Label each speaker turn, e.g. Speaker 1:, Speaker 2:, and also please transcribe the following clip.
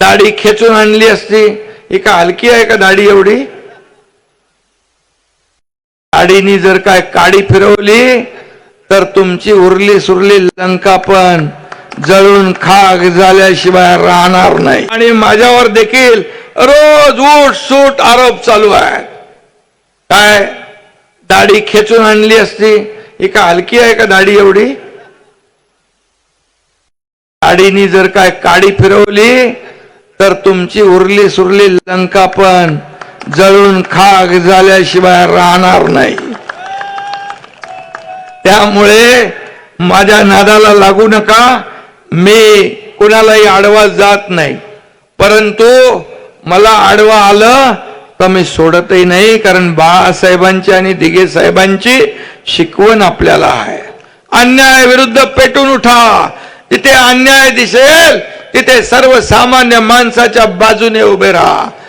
Speaker 1: दाढी खेचून आणली असती. ही का हलकी आहे का दाढी एवढी? दाढीनी जर काय काडी फिरवली तर तुमची उरली सुरली लंका पण जळून खाक झाल्याशिवाय राहणार नाही. आणि माझ्यावर देखील रोज उठ सूट आरोप चालू आहेत. काय? दाढी खेचून आणली असती. ही का हलकी आहे का दाढी एवढी? दाढीनी जर काय काडी फिरवली तर तुमची उरली सुरली लंका पण जळून खाक झाल्याशिवाय राहणार नाही. त्यामुळे माझ्या नादाला लागू नका. मी कुणालाही आडवा जात नाही. परंतु मला आडवा आलं तर मी सोडतही नाही कारण बाळासाहेबांची आणि दिघे साहेबांची शिकवण आपल्याला आहे. अन्याय विरुद्ध पेटून उठा. तिथे अन्याय दिसेल तिथे सर्वसामान्य माणसाच्या बाजूने उभे राहा.